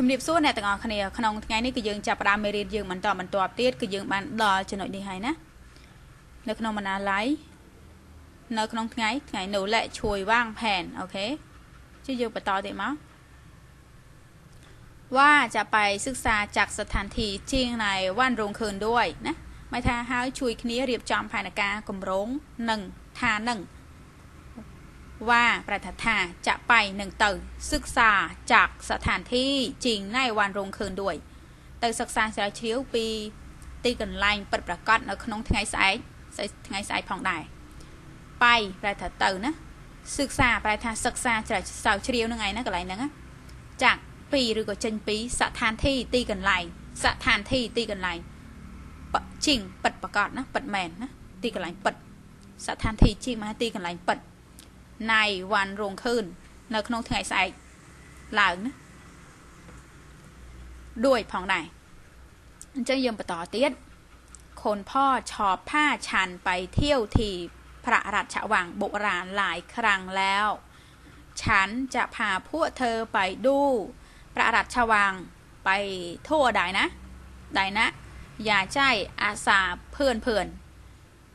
ជំរាបសួរអ្នកទាំងអស់គ្នាក្នុងថ្ងៃនេះគឺយើងចាប់ផ្ដើមមេរៀនយើងបន្តបន្តទៀតគឺយើងបានដល់ចំណុចនេះហើយណានៅក្នុងបណ្ណាល័យនៅក្នុងថ្ងៃថ្ងៃនោះและช่วยวางแผนโอเคជាយើងបន្តទៀតមកว่าจะไปศึกษาจากสถานที่จริงในวันรุ่งคืนด้วยណាหมายថាហើយជួយគ្នារៀបចំផែនការគម្រោងនិងថានឹង ว่าប្រថាថាจะไปនឹងទៅសិក្សាจากสถานที่จริงในวันรุ่งคืนด้วย ទៅសិក្សាស្រាវជ្រាវពីទីកន្លែងពិតប្រាកដនៅក្នុងថ្ងៃស្អែកថ្ងៃស្អែកផងដែរបាយប្រែថាទៅណាសិក្សាប្រែថាសិក្សាស្រាវជ្រាវនឹងឯណាកន្លែងហ្នឹងណាចាក់ពីឬក៏ចេញពីស្ថានទីទីកន្លែងស្ថានទីទីកន្លែងជីងពិតប្រាកដណាពិតមែនណាទីកន្លែងពិតស្ថានទីជីងមកទីកន្លែងពិត ណៃវ៉ាន់រងខឿននៅក្នុងថ្ងៃស្អែកឡើងណាด้วยផងដែរអញ្ចឹងយើងបន្តទៀតคนพ่อชอบผ้าชันไปเที่ยวที่พระราชวังโบราณหลายครั้งแล้ว ฉันจะพาพวกเธอไปดูพระราชวังไปทั่วได้นะได้นะ อย่าใจอาสาเพื่อนเพื่อน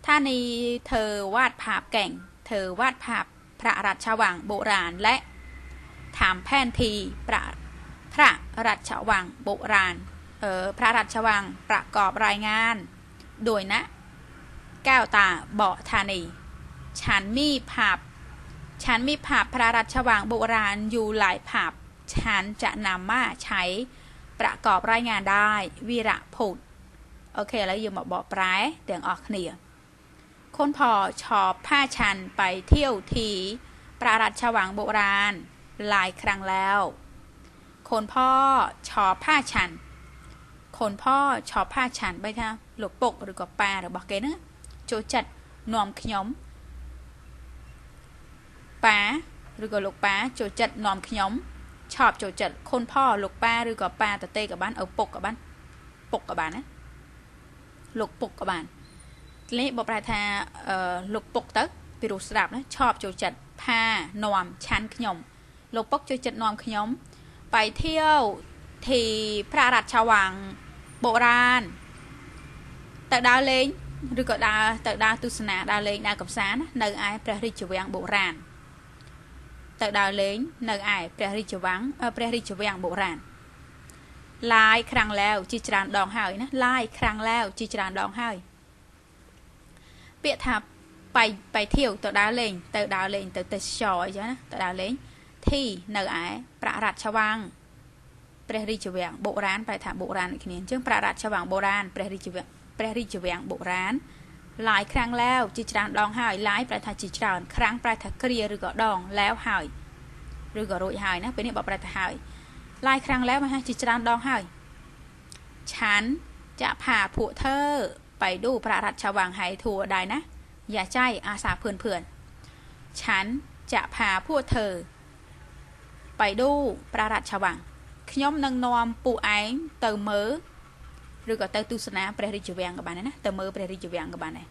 ถ้านี้เธอวาดภาพเก่ง เธอวาดภาพ พระราชวังโบราณและ ถามแผนทีพระพระราชวังโบราณเออพระราชวังประกอบรายงาน โดยนะแก้วตาเบาธานีฉันมีภาพฉันมีภาพพระราชวังโบราณอยู่หลายภาพฉันจะนำมาใช้ประกอบรายงานได้วีระพูดโอเค แล้วยืมบอกปลายเตียงออกเหนี่ย นพอชอบผ้าชันไปเที่ยวทีพระราชวังโบราณหลายครั้งแล้ว คนพ่อชอบผ้าชัน คนพ่อชอบผ้าชันไปท่าหลกปกหรือก็ปลาหรือบอกเกนะโจจัดนอมขยมป้าหรือก็ลูกป้าโจจัดนอมขยมชอบโจจัดคนพ่อลูกป้าห รือก็ป้าตะเตกับบ้านเอาปกกับบ้านปกกับบ้านนะลูกปกกับบ้านលេបបប្រែថាអឺលោកពុកទៅពីរុស្ដាប់ណាឆប់ចូលចិត្តផានាំឆាន់ខ្ញុំលោកពុកចូលចិត្តនាំខ្ញុំไปเที่ยวที่พระราชวังโบราณទៅដើរលេងឬក៏ដើរទៅដើរទស្សនាដើរលេងដើរកំសាន្តនៅឯព្រះរាជវាំងបុរាណទៅដើរលេងនៅឯព្រះរាជវាំងព្រះរាជវាំងបុរាណឡាយខ្លាំងแล้วជាច្រើនដងហើយណាឡាយខ្លាំងแล้วជាច្រើនដងហើយ ពាក្យថាបៃបៃធាវទៅដើរលេង ទៅដើរលេងទៅទេសចរអីចឹងណាទៅដើរលេងធីនៅឯប្រាក់រដ្ឋឆ្វាំងព្រះរាជវាំងបុរាណប្រែថាបុរាណដូចគ្នាអញ្ចឹងប្រាក់រដ្ឋឆ្វាំងបុរាណព្រះរាជវាំងព្រះរាជវាំងបុរាណឡាយខ្រាំងឡាវជាច្រើនដងហើយឡាយប្រែថាជាច្រើនខ្រាំងប្រែថាគ្រាឬក៏ដងឡាវហើយឬក៏រួចហើយណាពេលនេះបើប្រែថាហើយឡាយខ្រាំងឡាវមកហាជាច្រើនដងហើយឆានចាក់ផាពួកធ្វើ ไปดูพระราชวังให้ทัวได้นะ อย่าใจอาสาเพื่อนๆ ฉันจะพาพวกเธอ ไปดูพระราชวังខ្ញុំនឹងនាំពួកឯងទៅមើលឬក៏ទៅទស្សនាព្រះរាជវាំងក៏បានដែរណាទៅមើលព្រះរាជវាំងក៏បានដែរ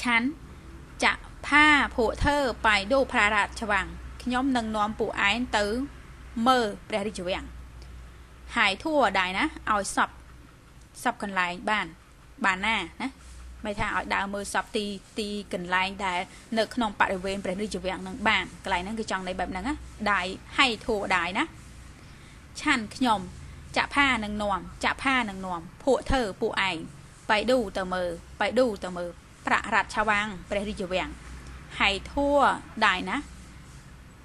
ឆាន់จะพาพวกเธอไปดูพระราชวังខ្ញុំនឹងនាំពួកឯងទៅមើលព្រះរាជវាំងហើយทั่วដែរណាឲ្យសព សពកន្លែងបានបានណាណាមិនថាឲ្យដើរមើលសពទីទីកន្លែងដែលនៅក្នុងបរិវេណព្រះរាជវាំងនឹងបានកន្លែងហ្នឹងគឺចង់ន័យបែបហ្នឹងណាដៃហៃធូដៃណាឆាន់ខ្ញុំចាក់ផានឹងនំចាក់ផានឹងនំពួកធ្វើពួកឯងបៃឌូទៅមើលបៃឌូទៅមើលប្រាក់រាជវាំងព្រះរាជវាំងហៃធัวដៃណា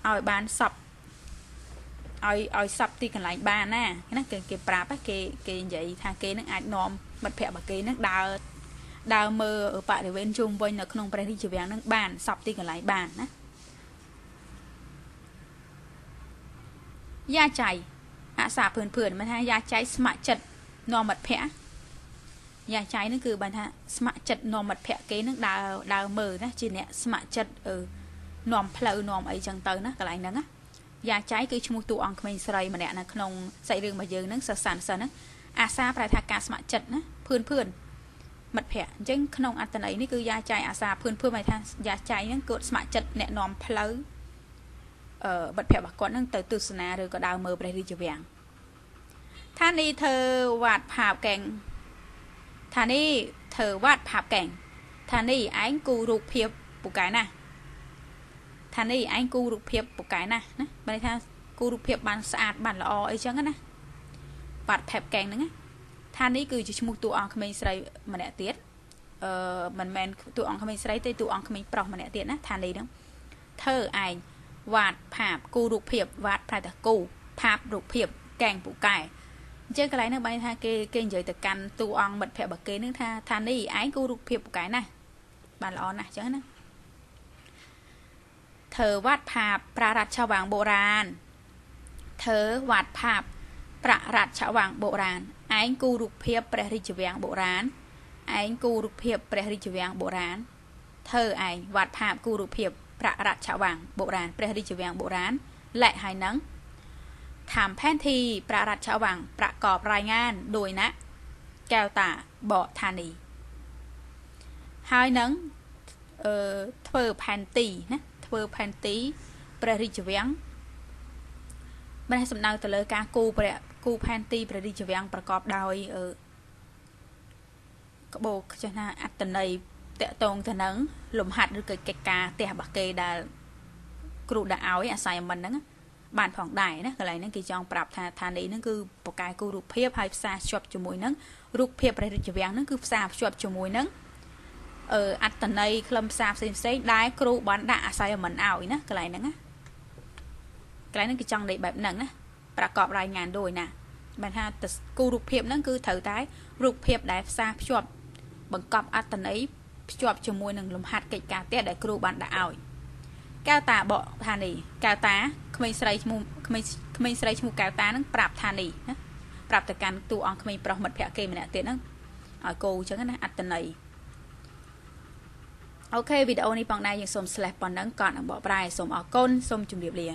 ឲ្យបានសព ឲ្យឲ្យសັບទីកន្លែងបានណាណាគេគេប្រាប់គេគេនិយាយថាគេនឹងអាចនាំមិត្តភ័ក្តិរបស់គេនឹងដើរដើរមើលបរិវេណជុំវិញនៅក្នុងព្រះរាជវាំងនឹងបានសັບទីកន្លែងបានណាយ៉ាចៃអាសាភឿនភឿនមិនថាយ៉ាចៃស្ម័គ្រចិត្តនាំមិត្តភ័ក្តិយ៉ាចៃហ្នឹងគឺបានថាស្ម័គ្រចិត្តនាំមិត្តភ័ក្តិគេនឹងដើរដើរមើលណាជាអ្នកស្ម័គ្រចិត្តអឺនាំផ្លូវនាំអីចឹងទៅណាកន្លែងហ្នឹងណា យ៉ាចៃគឺឈ្មោះតួអង្គក្មេងស្រីម្នាក់នៅក្នុងសាច់រឿងរបស់យើងហ្នឹងសសានសិនណាអាសាប្រែថាការស្ម័គ្រចិត្តណាភឿនភឿនមិត្តភ័ក្តិអញ្ចឹងក្នុងអត្តន័យនេះគឺយ៉ាចៃអាសាភឿនភឿនហមายថាយ៉ាចៃហ្នឹងគាត់ស្ម័គ្រចិត្តអ្នកនាំផ្លូវអអឺបិទភ័ក្ររបស់គាត់នឹងទៅទស្សនាឬក៏ដើរមើលព្រះរាជវាំងថានេះធ្វើវត្តផាបកែងថានេះធ្វើវត្តផាបកែងថានេះឯងគូរូបភាពពូកែណាស់ ថានេះឯងគូរូបភាពពូកែណាស់ណាបើថាគូរូបភាពបានស្អាតបានល្អអីចឹងណាបាត់ផេបកែងហ្នឹងថានេះគឺជាឈ្មោះតួអង្គក្មេងស្រីម្នាក់ទៀតអឺមិនមែនតួអង្គក្មេងស្រីទេតួអង្គក្មេងប្រុសម្នាក់ទៀតណាថានេះហ្នឹងធ្វើឯងវ៉ាតផាបគូរូបភាពវ៉ាតប្រែតែគូផាបរូបភាពកែងពូកែអញ្ចឹងកន្លែងហ្នឹងបានថាគេគេនិយាយទៅកាន់តួអង្គមិត្តភក្តិរបស់គេនឹងថាថានេះឯងគូរូបភាពពូកែណាបានល្អណាស់អញ្ចឹងណា ធ្វើវត្តផាបប្រារ័តឆវាងបុរាណធ្វើវត្តផាបប្រារ័តឆវាងបុរាណឯងគូរូបភាពព្រះរាជវាំងបុរាណឯងគូរូបភាពព្រះរាជវាំងបុរាណធ្វើឯងវត្តផាបគូរូបភាពប្រារ័តឆវាំងបុរាណព្រះរាជវាំងបុរាណและហើយនឹងถามแผนที่ประรัชวังประกอบรายงานโดยนะแก้วตาเบาะธานีហើយនឹងអឺធ្វើផែនទីណា ធ្វើផែនទីព្រះរាជវាំងបានសំដៅទៅលើការគូព្រះគូផែនទីព្រះរាជវាំងប្រកបដោយអឺក្បោកចេះណាអត្តន័យតកតងទៅនឹងលំហាត់ឬក៏កិច្ចការផ្ទះរបស់គេដែលគ្រូដាក់ឲ្យ assignment ហ្នឹងបានផងដែរណាកន្លែងហ្នឹងគេចង់ប្រាប់ថាឋានីហ្នឹងគឺបកកែគូរូបភាពហើយផ្សារភ្ជាប់ជាមួយនឹងរូបភាពព្រះរាជវាំងហ្នឹងគឺផ្សារភ្ជាប់ជាមួយនឹង អឺអត្តន័យខ្លឹមសារផ្សេងផ្សេងដែលគ្រូបានដាក់អាស័យមិនឲ្យណាកន្លែងហ្នឹងណាកន្លែងហ្នឹងគេចង់និយាយបែបហ្នឹងណាប្រកបរายงานដូចណាបានថាគូរូបភាពហ្នឹងគឺត្រូវតែរូបភាពដែលផ្សារភ្ជាប់បង្កប់អត្តន័យភ្ជាប់ជាមួយនឹងលំហាត់កិច្ចការផ្ទះដែលគ្រូបានដាក់ឲ្យកៅតាបកថានេះកៅតាក្មេងស្រីឈ្មោះក្មេងក្មេងស្រីឈ្មោះកៅតាហ្នឹងប្រាប់ថានេះណាប្រាប់ទៅកាន់តួអង្គក្មេងប្រុសមិត្តភក្តិគេម្នាក់ទៀតហ្នឹងឲ្យកូអញ្ចឹងណាអត្តន័យ អូខេវីដេអូនេះផងដែរយើងសូម slash ប៉ុណ្ណឹងក៏នឹងបកប្រែសូមអរគុណសូមជម្រាបលា